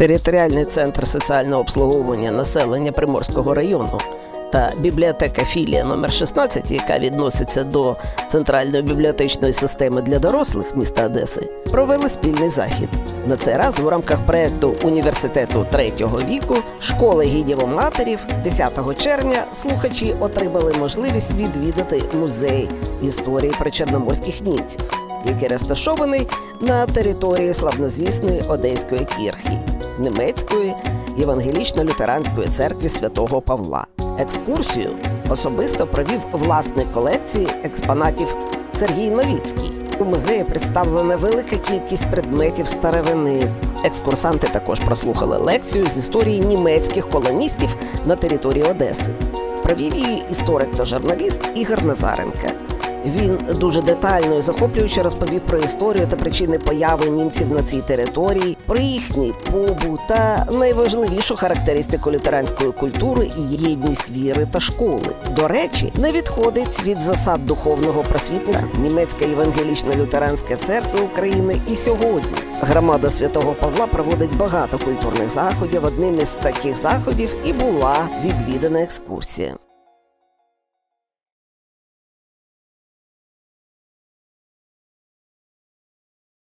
територіальний центр соціального обслуговування населення Приморського району та бібліотека філія номер 16, яка відноситься до центральної бібліотечної системи для дорослих міста Одеси, провели спільний захід. На цей раз у рамках проекту університету третього віку школи гідів матерів 10 червня слухачі отримали можливість відвідати музей історії причорноморських німців, який розташований на території славнозвісної Одеської кірхи, німецької євангелічно-лютеранської церкви святого Павла. Екскурсію особисто провів власник колекції експонатів Сергій Новіцький. У музеї представлена велика кількість предметів старовини. Екскурсанти також прослухали лекцію з історії німецьких колоністів на території Одеси. Провів її історик та журналіст Ігор Назаренко. Він дуже детально і захоплююче розповів про історію та причини появи німців на цій території, про їхній побут та найважливішу характеристику лютеранської культури і єдність віри та школи. До речі, не відходить від засад духовного просвітлення німецька євангелічна лютеранська церква України і сьогодні. Громада святого Павла проводить багато культурних заходів. Одним із таких заходів і була відвідана екскурсія.